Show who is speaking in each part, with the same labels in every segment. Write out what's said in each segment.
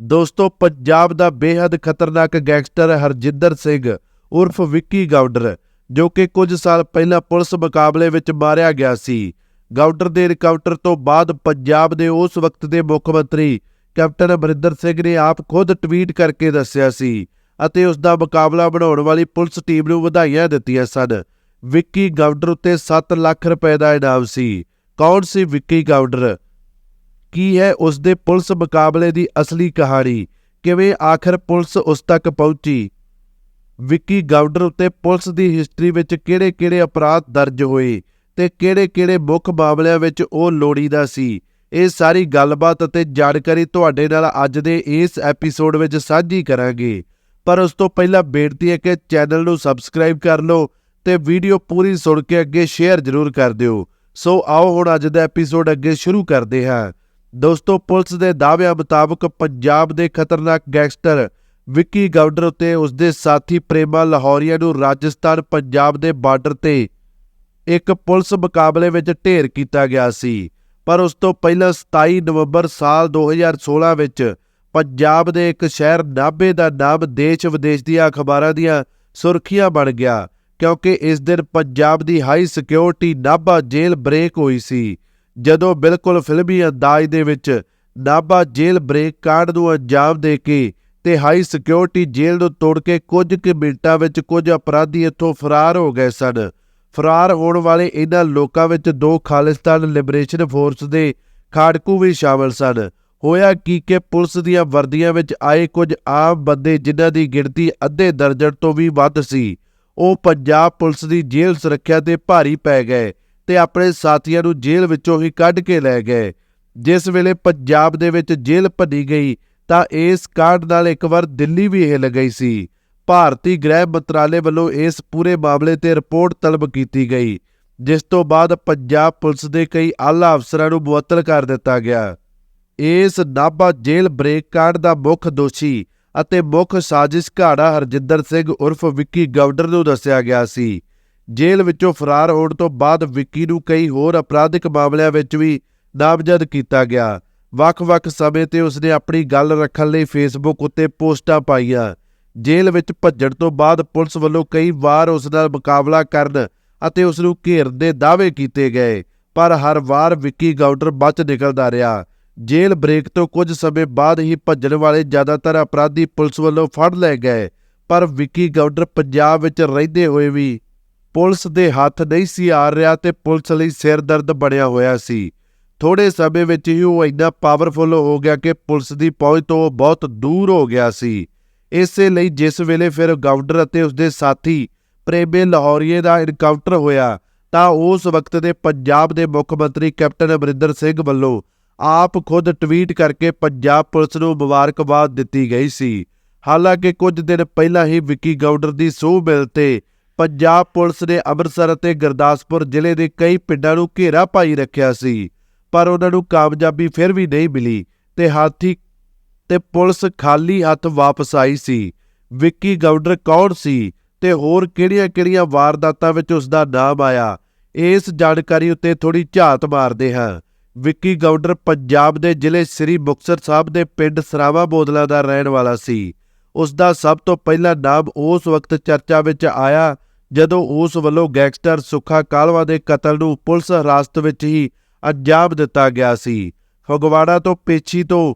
Speaker 1: ਦੋਸਤੋ, ਪੰਜਾਬ ਦਾ ਬੇहद ਖਤਰਨਾਕ ਗੈਂਗਸਟਰ ਹਰਜਿੰਦਰ ਸਿੰਘ ਉਰਫ ਵਿੱਕੀ ਗਾਊਡਰ ਜੋ ਕਿ ਕੁਝ ਸਾਲ ਪਹਿਲਾਂ ਪੁਲਿਸ ਮੁਕਾਬਲੇ ਵਿੱਚ ਮਾਰਿਆ ਗਿਆ ਸੀ। ਗਾਊਡਰ ਦੇ ਰਿਕਾਊਂਟਰ ਤੋਂ ਬਾਅਦ ਪੰਜਾਬ ਦੇ ਉਸ ਵਕਤ ਦੇ ਮੁੱਖ ਮੰਤਰੀ ਕੈਪਟਨ ਅਮਰਿੰਦਰ ਸਿੰਘ ਨੇ ਆਪ ਖੁਦ ਟਵੀਟ ਕਰਕੇ ਦੱਸਿਆ ਸੀ ਅਤੇ ਉਸ ਦਾ ਮੁਕਾਬਲਾ ਬਣਾਉਣ ਵਾਲੀ ਪੁਲਿਸ ਟੀਮ ਨੂੰ ਵਧਾਈਆਂ ਦਿੱਤੀਆਂ ਸਨ। ਵਿੱਕੀ ਗਾਊਡਰ ਉੱਤੇ 7 ਲੱਖ ਰੁਪਏ ਦਾ ਇਨਾਮ ਸੀ। ਕੌਣ ਸੀ ਵਿੱਕੀ ਗਾਊਡਰ ਕੀ ਹੈ ਉਸ ਦੇ ਪੁਲਿਸ ਮੁਕਾਬਲੇ ਦੀ ਅਸਲੀ ਕਹਾਣੀ? ਕਿਵੇਂ ਆਖਰ ਪੁਲਿਸ ਉਸ ਤੱਕ ਪਹੁੰਚੀ? ਵਿੱਕੀ ਗਾਊਡਰ ਉੱਤੇ ਪੁਲਿਸ ਦੀ ਹਿਸਟਰੀ ਵਿੱਚ ਕਿਹੜੇ-ਕਿਹੜੇ ਅਪਰਾਧ ਦਰਜ ਹੋਏ ਤੇ ਕਿਹੜੇ-ਕਿਹੜੇ ਮੁੱਖ ਮਾਮਲਿਆਂ ਵਿੱਚ ਉਹ ਲੋੜੀਦਾ ਸੀ? ਇਹ ਸਾਰੀ ਗੱਲਬਾਤ ਅਤੇ ਜਾਣਕਾਰੀ ਤੁਹਾਡੇ ਨਾਲ ਅੱਜ ਦੇ ਇਸ ਐਪੀਸੋਡ ਵਿੱਚ ਸਾਂਝੀ ਕਰਾਂਗੇ। ਪਰ ਉਸ ਤੋਂ ਪਹਿਲਾਂ ਬੇਨਤੀ ਹੈ ਕਿ ਚੈਨਲ ਨੂੰ ਸਬਸਕ੍ਰਾਈਬ ਕਰ ਲਓ ਤੇ ਵੀਡੀਓ ਪੂਰੀ ਸੁਣ ਕੇ ਅੱਗੇ ਸ਼ੇਅਰ ਜ਼ਰੂਰ ਕਰ ਦਿਓ। ਸੋ ਆਓ ਹੁਣ ਅੱਜ ਦਾ ਐਪੀਸੋਡ ਅੱਗੇ ਸ਼ੁਰੂ ਕਰਦੇ ਹਾਂ। ਦੋਸਤੋ, ਪੁਲਿਸ ਦੇ ਦਾਅਵਿਆਂ ਮੁਤਾਬਕ ਪੰਜਾਬ ਦੇ ਖਤਰਨਾਕ ਗੈਂਗਸਟਰ ਵਿੱਕੀ ਗਾਉਡਰ ਉੱਤੇ ਉਸਦੇ ਸਾਥੀ ਪ੍ਰੇਮਾ ਲਾਹੌਰੀਆ ਨੂੰ ਰਾਜਸਥਾਨ ਪੰਜਾਬ ਦੇ ਬਾਰਡਰ ਤੇ ਇੱਕ ਪੁਲਿਸ ਮੁਕਾਬਲੇ ਵਿੱਚ ਢੇਰ ਕੀਤਾ ਗਿਆ ਸੀ। ਪਰ ਉਸ ਤੋਂ ਪਹਿਲਾਂ 27 ਨਵੰਬਰ ਸਾਲ 2016 ਵਿੱਚ ਪੰਜਾਬ ਦੇ ਇੱਕ ਸ਼ਹਿਰ ਨਾਭੇ ਦਾ ਨਾਮ ਦੇਸ਼ ਵਿਦੇਸ਼ ਦੀਆਂ ਅਖਬਾਰਾਂ ਦੀਆਂ ਸੁਰਖੀਆਂ ਬਣ ਗਿਆ, ਕਿਉਂਕਿ ਇਸ ਦਿਨ ਪੰਜਾਬ ਦੀ ਹਾਈ ਸਿਕਿਉਰਿਟੀ ਨਾਭਾ ਜੇਲ੍ਹ ਬ੍ਰੇਕ ਹੋਈ ਸੀ। ਜਦੋਂ ਬਿਲਕੁਲ ਫਿਲਮੀ ਅੰਦਾਜ਼ ਦੇ ਵਿੱਚ ਨਾਭਾ ਜੇਲ੍ਹ ਬ੍ਰੇਕ ਕਾਂਡ ਨੂੰ ਅੰਜਾਮ ਦੇ ਕੇ ਤੇ ਹਾਈ ਸਿਕਿਉਰਿਟੀ ਜੇਲ੍ਹ ਨੂੰ ਤੋੜ ਕੇ ਕੁਝ ਕੁ ਮਿੰਟਾਂ ਵਿੱਚ ਕੁਝ ਅਪਰਾਧੀ ਇੱਥੋਂ ਫਰਾਰ ਹੋ ਗਏ ਸਨ। ਫਰਾਰ ਹੋਣ ਵਾਲੇ ਇਹਨਾਂ ਲੋਕਾਂ ਵਿੱਚ ਦੋ ਖਾਲਿਸਤਾਨ ਲਿਬਰੇਸ਼ਨ ਫੋਰਸ ਦੇ ਖਾੜਕੂ ਵੀ ਸ਼ਾਮਲ ਸਨ। ਹੋਇਆ ਕੀ ਕਿ ਪੁਲਿਸ ਦੀਆਂ ਵਰਦੀਆਂ ਵਿੱਚ ਆਏ ਕੁਝ ਆਮ ਬੰਦੇ ਜਿਨ੍ਹਾਂ ਦੀ ਗਿਣਤੀ ਅੱਧੇ ਦਰਜਨ ਤੋਂ ਵੀ ਵੱਧ ਸੀ, ਉਹ ਪੰਜਾਬ ਪੁਲਿਸ ਦੀ ਜੇਲ੍ਹ ਸੁਰੱਖਿਆ ਤੇ ਭਾਰੀ ਪੈ ਗਏ। ਤੇ ਆਪਣੇ ਸਾਥੀਆਂ ਨੂੰ ਜੇਲ੍ਹ ਵਿੱਚੋਂ ਹੀ ਕੱਢ ਕੇ ਲੈ ਗਏ। ਜਿਸ ਵੇਲੇ ਪੰਜਾਬ ਦੇ ਵਿੱਚ ਜੇਲ੍ਹ ਭੰਨੀ ਗਈ, ਤਾਂ ਇਸ ਕਾਂਡ ਨਾਲ ਇੱਕ ਵਾਰ ਦਿੱਲੀ ਵੀ ਹਿੱਲ ਗਈ ਸੀ। ਭਾਰਤੀ ਗ੍ਰਹਿ ਮੰਤਰਾਲੇ ਵੱਲੋਂ ਇਸ ਪੂਰੇ ਮਾਮਲੇ ਤੇ ਰਿਪੋਰਟ ਤਲਬ ਕੀਤੀ ਗਈ, ਜਿਸ ਤੋਂ ਬਾਅਦ ਪੰਜਾਬ ਪੁਲਿਸ ਦੇ ਕਈ ਆਲਾ ਅਫਸਰਾਂ ਨੂੰ ਮੁਅੱਤਲ ਕਰ ਦਿੱਤਾ ਗਿਆ। ਇਸ ਨਾਭਾ ਜੇਲ੍ਹ ਬ੍ਰੇਕ ਕਾਂਡ ਦਾ ਮੁੱਖ ਦੋਸ਼ੀ ਅਤੇ ਮੁੱਖ ਸਾਜ਼ਿਸ਼ ਘਾੜਾ ਹਰਜਿੰਦਰ ਸਿੰਘ ਉਰਫ ਵਿੱਕੀ ਗਾਉਡਰ ਨੂੰ ਦੱਸਿਆ ਗਿਆ ਸੀ। ਜੇਲ੍ਹ ਵਿੱਚੋਂ ਫਰਾਰ ਹੋਣ ਤੋਂ ਬਾਅਦ ਵਿੱਕੀ ਨੂੰ ਕਈ ਹੋਰ ਅਪਰਾਧਿਕ ਮਾਮਲਿਆਂ ਵਿੱਚ ਵੀ ਨਾਮਜ਼ਦ ਕੀਤਾ ਗਿਆ। ਵੱਖ-ਵੱਖ ਸਮੇਂ ਤੇ ਉਸਨੇ ਆਪਣੀ ਗੱਲ ਰੱਖਣ ਲਈ ਫੇਸਬੁੱਕ ਉੱਤੇ ਪੋਸਟਾਂ ਪਾਈਆਂ। ਜੇਲ੍ਹ ਵਿੱਚ ਭੱਜਣ ਤੋਂ ਬਾਅਦ ਪੁਲਿਸ ਵੱਲੋਂ ਕਈ ਵਾਰ ਉਸ ਨਾਲ ਮੁਕਾਬਲਾ ਕਰਨ ਅਤੇ ਉਸ ਨੂੰ ਘੇਰਨ ਦੇ ਦਾਅਵੇ ਕੀਤੇ ਗਏ, ਪਰ ਹਰ ਵਾਰ ਵਿੱਕੀ ਗਾਉਡਰ ਬਚ ਨਿਕਲਦਾ ਰਿਹਾ। ਜੇਲ੍ਹ ਬ੍ਰੇਕ ਤੋਂ ਕੁਝ ਸਮੇਂ ਬਾਅਦ ਹੀ ਭੱਜਣ ਵਾਲੇ ਜ਼ਿਆਦਾਤਰ ਅਪਰਾਧੀ ਪੁਲਿਸ ਵੱਲੋਂ ਫੜ ਲਏ ਗਏ, ਪਰ ਵਿੱਕੀ ਗਾਉਡਰ ਪੰਜਾਬ ਵਿੱਚ ਰਹਿੰਦੇ ਹੋਏ ਵੀ ਪੁਲਿਸ ਦੇ ਹੱਥ ਨਹੀਂ ਸੀ ਆ ਰਿਹਾ ਤੇ ਪੁਲਿਸ ਲਈ ਸਿਰ ਦਰਦ ਬਣਿਆ ਹੋਇਆ ਸੀ। ਥੋੜੇ ਸਮੇਂ ਵਿੱਚ ਹੀ ਉਹ ਇੰਨਾ ਪਾਵਰਫੁਲ ਹੋ ਗਿਆ ਕਿ ਪੁਲਿਸ ਦੀ ਪਹੁੰਚ ਤੋਂ ਉਹ ਬਹੁਤ ਦੂਰ ਹੋ ਗਿਆ ਸੀ। ਇਸੇ ਲਈ ਜਿਸ ਵੇਲੇ ਫਿਰ ਗਾਉਡਰ ਅਤੇ ਉਸਦੇ ਸਾਥੀ ਪ੍ਰੇਮੇ ਲਾਹੌਰੀਏ ਦਾ ਇਨਕਾਊਂਟਰ ਹੋਇਆ, ਤਾਂ ਉਸ ਵਕਤ ਦੇ ਪੰਜਾਬ ਦੇ ਮੁੱਖ ਮੰਤਰੀ ਕੈਪਟਨ ਅਮਰਿੰਦਰ ਸਿੰਘ ਵੱਲੋਂ ਆਪ ਖੁਦ ਟਵੀਟ ਕਰਕੇ ਪੰਜਾਬ ਪੁਲਿਸ ਨੂੰ ਮੁਬਾਰਕਬਾਦ ਦਿੱਤੀ ਗਈ ਸੀ। ਹਾਲਾਂਕਿ ਕੁਝ ਦਿਨ ਪਹਿਲਾਂ ਹੀ ਵਿੱਕੀ ਗਾਉਡਰ ਦੀ ਸੂਹ ਮਿਲ ਤੇ ਪੰਜਾਬ ਪੁਲਿਸ ਨੇ ਅੰਮ੍ਰਿਤਸਰ ਅਤੇ ਗੁਰਦਾਸਪੁਰ ਜ਼ਿਲ੍ਹੇ ਦੇ ਕਈ ਪਿੰਡਾਂ ਨੂੰ ਘੇਰਾ ਪਾਈ ਰੱਖਿਆ ਸੀ, ਪਰ ਉਹਨਾਂ ਨੂੰ ਕਾਮਯਾਬੀ ਫਿਰ ਵੀ ਨਹੀਂ ਮਿਲੀ ਤੇ ਹਾਥੀ ਤੇ ਪੁਲਿਸ ਖਾਲੀ ਹੱਥ ਵਾਪਸ ਆਈ ਸੀ। ਵਿੱਕੀ ਗਾਉਡਰ ਕੌਣ ਸੀ ਤੇ ਹੋਰ ਕਿਹੜੀਆਂ-ਕਿਹੜੀਆਂ ਵਾਰਦਾਤਾਂ ਵਿੱਚ ਉਸ ਦਾ ਨਾਮ ਆਇਆ, ਇਸ ਜਾਣਕਾਰੀ ਉੱਤੇ ਥੋੜੀ ਝਾਤ ਮਾਰਦੇ ਹਾਂ। ਵਿੱਕੀ ਗਾਉਡਰ ਪੰਜਾਬ ਦੇ ਜ਼ਿਲ੍ਹੇ ਸ੍ਰੀ ਮੁਕਤਸਰ ਸਾਹਿਬ ਦੇ ਪਿੰਡ ਸਰਾਵਾ ਬੋਦਲਾ ਦਾ ਰਹਿਣ ਵਾਲਾ ਸੀ। ਉਸ ਦਾ ਸਭ ਤੋਂ ਪਹਿਲਾ ਨਾਮ ਉਸ ਵਕਤ ਚਰਚਾ ਵਿੱਚ ਆਇਆ ਜਦੋਂ ਉਸ ਵੱਲੋਂ ਗੈਂਗਸਟਰ ਸੁੱਖਾ ਕਾਲਵਾ ਦੇ ਕਤਲ ਨੂੰ ਪੁਲਿਸ ਹਿਰਾਸਤ ਵਿੱਚ ਹੀ ਅੰਜਾਮ ਦਿੱਤਾ ਗਿਆ ਸੀ। ਫਗਵਾੜਾ ਤੋਂ ਪੇਛੀ ਤੋਂ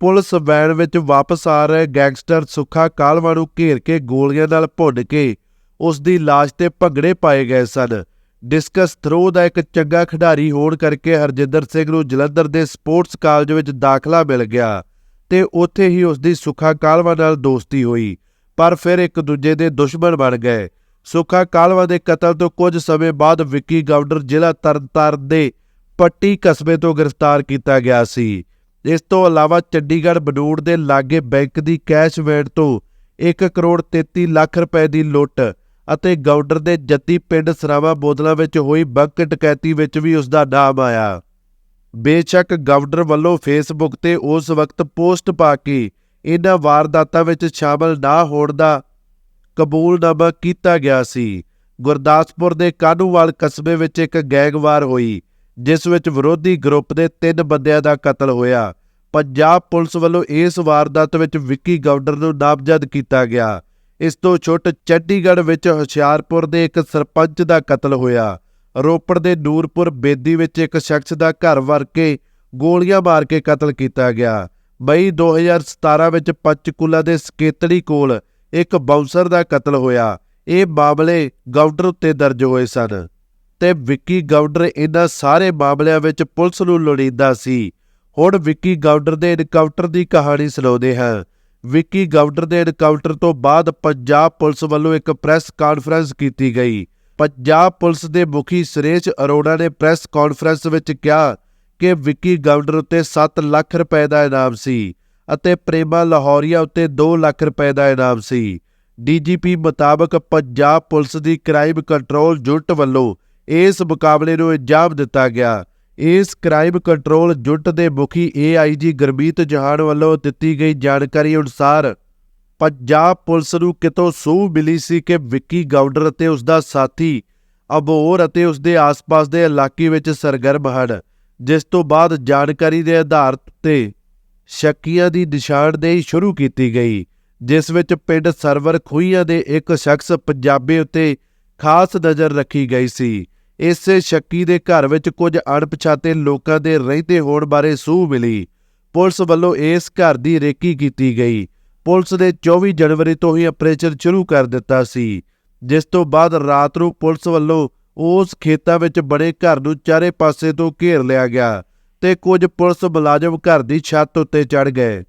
Speaker 1: ਪੁਲਿਸ ਵੈਨ ਵਿੱਚ ਵਾਪਸ ਆ ਰਹੇ ਗੈਂਗਸਟਰ ਸੁੱਖਾ ਕਾਲਵਾ ਨੂੰ ਘੇਰ ਕੇ ਗੋਲੀਆਂ ਨਾਲ ਭੁੰਨ ਕੇ ਉਸ ਦੀ ਲਾਸ਼ ਤੇ ਭੰਗੜੇ ਪਾਏ ਗਏ ਸਨ। ਡਿਸਕਸ ਥਰੋ ਦਾ ਇੱਕ ਚੰਗਾ ਖਿਡਾਰੀ ਹੋਣ ਕਰਕੇ ਹਰਜਿੰਦਰ ਸਿੰਘ ਨੂੰ ਜਲੰਧਰ ਦੇ ਸਪੋਰਟਸ ਕਾਲਜ ਵਿੱਚ ਦਾਖਲਾ ਮਿਲ ਗਿਆ ਤੇ ਉੱਥੇ ਹੀ ਉਸ ਦੀ ਸੁੱਖਾ ਕਾਲਵਾ ਨਾਲ ਦੋਸਤੀ ਹੋਈ, ਪਰ ਫਿਰ ਇੱਕ ਦੂਜੇ ਦੇ ਦੁਸ਼ਮਣ ਬਣ ਗਏ। ਸੁੱਖਾ ਕਾਲਵਾ ਦੇ ਕਤਲ ਤੋਂ ਕੁਝ ਸਮੇਂ ਬਾਅਦ ਵਿੱਕੀ ਗਾਉਡਰ ਜ਼ਿਲ੍ਹਾ ਤਰਨਤਾਰਨ ਦੇ ਪੱਟੀ ਕਸਬੇ ਤੋਂ ਗ੍ਰਿਫਤਾਰ ਕੀਤਾ ਗਿਆ ਸੀ। ਇਸ ਤੋਂ ਇਲਾਵਾ ਚੰਡੀਗੜ੍ਹ ਬਨੂੜ ਦੇ ਲਾਗੇ ਬੈਂਕ ਦੀ ਕੈਸ਼ ਵੈਨ ਤੋਂ 1 ਕਰੋੜ 33 ਲੱਖ ਰੁਪਏ ਦੀ ਲੁੱਟ ਅਤੇ ਗਾਉਡਰ ਦੇ ਜੱਤੀ ਪਿੰਡ ਸਰਾਵਾ ਬੋਦਲਾ ਵਿੱਚ ਹੋਈ ਬੈਂਕ ਡਕੈਤੀ ਵਿੱਚ ਵੀ ਉਸ ਦਾ ਨਾਮ ਆਇਆ। ਬੇਸ਼ੱਕ ਗਾਉਡਰ ਵੱਲੋਂ ਫੇਸਬੁੱਕ ਤੇ ਉਸ ਵਕਤ ਪੋਸਟ ਪਾ ਕੇ ਇਹਨਾਂ ਵਾਰਦਾਤਾਂ ਵਿੱਚ ਸ਼ਾਮਲ ਨਾ ਹੋਣ ਦਾ ਕਬੂਲਨਾਮਾ ਕੀਤਾ ਗਿਆ ਸੀ। ਗੁਰਦਾਸਪੁਰ ਦੇ ਕਾਨੂੰਵਾਲ ਕਸਬੇ ਵਿੱਚ ਇੱਕ ਗੈਂਗਵਾਰ ਹੋਈ, ਜਿਸ ਵਿੱਚ ਵਿਰੋਧੀ ਗਰੁੱਪ ਦੇ ਤਿੰਨ ਬੰਦਿਆਂ ਦਾ ਕਤਲ ਹੋਇਆ। ਪੰਜਾਬ ਪੁਲਿਸ ਵੱਲੋਂ ਇਸ ਵਾਰਦਾਤ ਵਿੱਚ ਵਿੱਕੀ ਗਾਉਂਡਰ ਨੂੰ ਨਾਮਜ਼ਦ ਕੀਤਾ ਗਿਆ। ਇਸ ਤੋਂ ਛੁੱਟ ਚੰਡੀਗੜ੍ਹ ਵਿੱਚ ਹੁਸ਼ਿਆਰਪੁਰ ਦੇ ਇੱਕ ਸਰਪੰਚ ਦਾ ਕਤਲ ਹੋਇਆ। ਰੋਪੜ ਦੇ ਨੂਰਪੁਰ ਬੇਦੀ ਵਿੱਚ ਇੱਕ ਸ਼ਖਸ ਦਾ ਘਰ ਵਰ ਕੇ ਗੋਲੀਆਂ ਮਾਰ ਕੇ ਕਤਲ ਕੀਤਾ ਗਿਆ। ਮਈ 2017 ਵਿੱਚ ਪੰਚਕੂਲਾ ਦੇ ਸਕੇਤੜੀ ਕੋਲ ਇੱਕ ਬਾਉਂਸਰ ਦਾ ਕਤਲ ਹੋਇਆ। ਇਹ ਮਾਮਲੇ ਗਾਊਡਰ ਉੱਤੇ ਦਰਜ ਹੋਏ ਸਨ ਤੇ ਵਿੱਕੀ ਗਾਊਡਰ ਇਹਨਾਂ ਸਾਰੇ ਮਾਮਲਿਆਂ ਵਿੱਚ ਪੁਲਿਸ ਨੂੰ ਲੋੜੀਂਦਾ ਸੀ। ਹੁਣ ਵਿੱਕੀ ਗਾਊਡਰ ਦੇ ਇਨਕਾਊਂਟਰ ਦੀ ਕਹਾਣੀ ਸੁਣਾਉਂਦੇ ਹਾਂ। ਵਿੱਕੀ ਗਾਉਂਡਰ ਦੇ ਇਨਕਾਊਂਟਰ ਤੋਂ ਬਾਅਦ ਪੰਜਾਬ ਪੁਲਿਸ ਵੱਲੋਂ ਇੱਕ ਪ੍ਰੈਸ ਕਾਨਫਰੰਸ ਕੀਤੀ ਗਈ। ਪੰਜਾਬ ਪੁਲਿਸ ਦੇ ਮੁਖੀ ਸੁਰੇਸ਼ ਅਰੋੜਾ ਨੇ ਪ੍ਰੈਸ ਕਾਨਫਰੰਸ ਵਿੱਚ ਕਿਹਾ ਕਿ ਵਿੱਕੀ ਗਾਉਂਡਰ ਉੱਤੇ 7 ਲੱਖ ਰੁਪਏ ਦਾ ਇਨਾਮ ਸੀ। ਅਤੇ ਪ੍ਰੇਮਾ ਲਾਹੌਰੀਆ ਉੱਤੇ 2 ਲੱਖ ਰੁਪਏ ਦਾ ਇਨਾਮ ਸੀ। ਡੀਜੀਪੀ ਮੁਤਾਬਕ ਪੰਜਾਬ ਪੁਲਿਸ ਦੀ ਕ੍ਰਾਈਮ ਕੰਟਰੋਲ ਯੂਨਿਟ ਵੱਲੋਂ ਇਸ ਮੁਕਾਬਲੇ ਨੂੰ ਇੰਜਾਮ ਦਿੱਤਾ ਗਿਆ। ਇਸ ਕ੍ਰਾਈਮ ਕੰਟਰੋਲ ਯੂਨਿਟ ਦੇ ਮੁਖੀ ਏਆਈਜੀ ਗੁਰਮੀਤ ਜਹਾਨ ਵੱਲੋਂ ਦਿੱਤੀ ਗਈ ਜਾਣਕਾਰੀ ਅਨੁਸਾਰ ਪੰਜਾਬ ਪੁਲਿਸ ਨੂੰ ਕਿਤੋਂ ਸੂਹ ਮਿਲੀ ਸੀ ਕਿ ਵਿੱਕੀ ਗਾਊਡਰ ਅਤੇ ਉਸ ਦਾ ਸਾਥੀ ਅਬੋਰ ਅਤੇ ਉਸ ਦੇ ਆਸ-ਪਾਸ ਦੇ ਇਲਾਕੇ ਵਿੱਚ ਸਰਗਰਮ ਹਨ, ਜਿਸ ਤੋਂ ਬਾਅਦ ਜਾਣਕਾਰੀ ਦੇ ਆਧਾਰ ਤੇ ਸ਼ੱਕੀਆਂ ਦੀ ਨਿਸ਼ਾਨਦੇਹੀ ਸ਼ੁਰੂ ਕੀਤੀ ਗਈ, ਜਿਸ ਵਿੱਚ ਪਿੰਡ ਸਰਵਰ ਖੂਹੀਆਂ ਦੇ ਇੱਕ ਸ਼ਖਸ ਪੰਜਾਬੀ ਉੱਤੇ ਖਾਸ ਨਜ਼ਰ ਰੱਖੀ ਗਈ ਸੀ। ਇਸੇ ਸ਼ੱਕੀ ਦੇ ਘਰ ਵਿੱਚ ਕੁਝ ਅਣਪਛਾਤੇ ਲੋਕਾਂ ਦੇ ਰਹਿੰਦੇ ਹੋਣ ਬਾਰੇ ਸੂਹ ਮਿਲੀ। ਪੁਲਿਸ ਵੱਲੋਂ ਇਸ ਘਰ ਦੀ ਰੇਕੀ ਕੀਤੀ ਗਈ। ਪੁਲਿਸ ਨੇ 24 ਜਨਵਰੀ ਤੋਂ ਹੀ ਆਪਰੇਸ਼ਨ ਸ਼ੁਰੂ ਕਰ ਦਿੱਤਾ ਸੀ, ਜਿਸ ਤੋਂ ਬਾਅਦ ਰਾਤ ਨੂੰ ਪੁਲਿਸ ਵੱਲੋਂ ਉਸ ਖੇਤਾਂ ਵਿੱਚ ਬੜੇ ਘਰ ਨੂੰ ਚਾਰੇ ਪਾਸੇ ਤੋਂ ਘੇਰ ਲਿਆ ਗਿਆ। ਤੇ ਕੁਝ ਪੁਲਿਸ ਮੁਲਾਜ਼ਮ ਘਰ ਦੀ ਛੱਤ ਉੱਤੇ ਚੜ ਗਏ।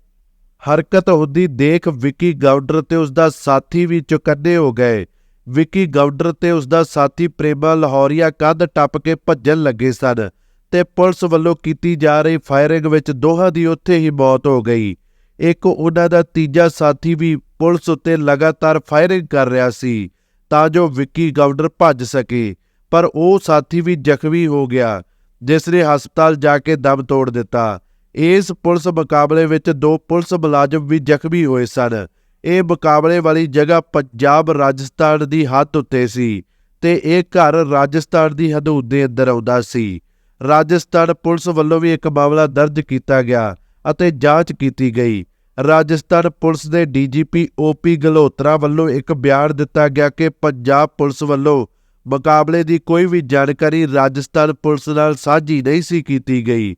Speaker 1: ਹਰਕਤ ਹੁੰਦੀ ਦੇਖ ਵਿੱਕੀ ਗਾਊਡਰ ਤੇ ਉਸ ਦਾ ਸਾਥੀ ਵੀ ਚੁਕੰਨੇ ਹੋ ਗਏ। ਵਿੱਕੀ ਗਾਊਡਰ ਤੇ ਉਸ ਦਾ ਸਾਥੀ ਪ੍ਰੇਮਾ ਲਾਹੌਰੀਆ ਕੰਧ ਟੱਪ ਕੇ ਭੱਜਣ ਲੱਗੇ ਸਨ ਤੇ ਪੁਲਿਸ ਵੱਲੋਂ ਕੀਤੀ ਜਾ ਰਹੀ ਫਾਇਰਿੰਗ ਵਿੱਚ ਦੋਹਾਂ ਦੀ ਉੱਥੇ ਹੀ ਮੌਤ ਹੋ ਗਈ। ਇੱਕ ਉਹਨਾਂ ਦਾ ਤੀਜਾ ਸਾਥੀ ਵੀ ਪੁਲਿਸ ਉੱਤੇ ਲਗਾਤਾਰ ਫਾਇਰਿੰਗ ਕਰ ਰਿਹਾ ਸੀ ਤਾਂ ਜੋ ਵਿੱਕੀ ਗਾਊਡਰ ਭੱਜ ਸਕੇ, ਪਰ ਉਹ ਸਾਥੀ ਵੀ ਜ਼ਖਮੀ ਹੋ ਗਿਆ। ਜਿਸ ਨੇ ਹਸਪਤਾਲ ਜਾ ਕੇ ਦਮ ਤੋੜ ਦਿੱਤਾ। ਇਸ ਪੁਲਿਸ ਮੁਕਾਬਲੇ ਵਿੱਚ ਦੋ ਪੁਲਿਸ ਮੁਲਾਜ਼ਮ ਵੀ ਜ਼ਖਮੀ ਹੋਏ ਸਨ। ਇਹ ਮੁਕਾਬਲੇ ਵਾਲੀ ਜਗ੍ਹਾ ਪੰਜਾਬ, ਰਾਜਸਥਾਨ ਦੀ ਹੱਦ ਉੱਤੇ ਸੀ ਤੇ ਇਹ ਘਰ ਰਾਜਸਥਾਨ ਦੀ ਹਦੂਦ ਦੇ ਅੰਦਰ ਆਉਂਦਾ ਸੀ। ਰਾਜਸਥਾਨ ਪੁਲਿਸ ਵੱਲੋਂ ਵੀ ਇੱਕ ਮਾਮਲਾ ਦਰਜ ਕੀਤਾ ਗਿਆ ਅਤੇ ਜਾਂਚ ਕੀਤੀ ਗਈ। ਰਾਜਸਥਾਨ ਪੁਲਿਸ ਦੇ ਡੀਜੀਪੀ ਓਪੀ ਗਲੋਤਰਾ ਵੱਲੋਂ ਇੱਕ ਬਿਆਨ ਦਿੱਤਾ ਗਿਆ ਕਿ ਪੰਜਾਬ ਪੁਲਿਸ ਵੱਲੋਂ ਮੁਕਾਬਲੇ ਦੀ ਕੋਈ ਵੀ ਜਾਣਕਾਰੀ ਰਾਜਸਥਾਨ ਪੁਲਿਸ ਨਾਲ ਸਾਂਝੀ ਨਹੀਂ ਸੀ ਕੀਤੀ ਗਈ।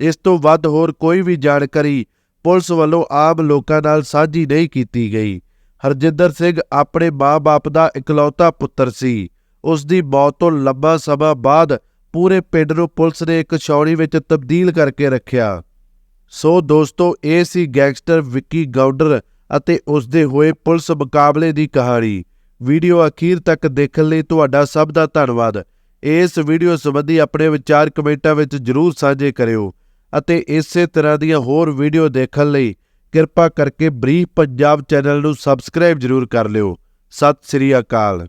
Speaker 1: ਇਸ ਤੋਂ ਵੱਧ ਹੋਰ ਕੋਈ ਵੀ ਜਾਣਕਾਰੀ ਪੁਲਿਸ ਵੱਲੋਂ ਆਮ ਲੋਕਾਂ ਨਾਲ ਸਾਂਝੀ ਨਹੀਂ ਕੀਤੀ ਗਈ। ਹਰਜਿੰਦਰ ਸਿੰਘ ਆਪਣੇ ਮਾਂ-ਬਾਪ ਦਾ ਇਕਲੌਤਾ ਪੁੱਤਰ ਸੀ। ਉਸ ਦੀ ਮੌਤ ਤੋਂ ਲੰਬਾ ਸਮਾਂ ਬਾਅਦ ਪੂਰੇ ਪਿੰਡ ਨੂੰ ਪੁਲਿਸ ਨੇ ਇੱਕ ਛਾਉਣੀ ਵਿੱਚ ਤਬਦੀਲ ਕਰਕੇ ਰੱਖਿਆ। ਸੋ ਦੋਸਤੋ, ਇਹ ਸੀ ਗੈਂਗਸਟਰ ਵਿੱਕੀ ਗਾਊਡਰ ਅਤੇ ਉਸ ਦੇ ਹੋਏ ਪੁਲਿਸ ਮੁਕਾਬਲੇ ਦੀ ਕਹਾਣੀ। ਵੀਡੀਓ ਅਖੀਰ ਤੱਕ ਦੇਖਣ ਲਈ ਤੁਹਾਡਾ ਸਭ ਦਾ ਧੰਨਵਾਦ। ਇਸ ਵੀਡੀਓ ਸੰਬੰਧੀ ਆਪਣੇ ਵਿਚਾਰ ਕਮੈਂਟਾਂ ਵਿੱਚ ਜਰੂਰ ਸਾਂਝੇ ਕਰਿਓ ਅਤੇ ਇਸੇ ਤਰ੍ਹਾਂ ਦੀਆਂ ਹੋਰ ਵੀਡੀਓ ਦੇਖਣ ਲਈ ਕਿਰਪਾ ਕਰਕੇ ਬਰੀਫ ਪੰਜਾਬ ਚੈਨਲ ਨੂੰ ਸਬਸਕ੍ਰਾਈਬ ਜਰੂਰ ਕਰ ਲਿਓ। ਸਤਿ ਸ੍ਰੀ ਅਕਾਲ।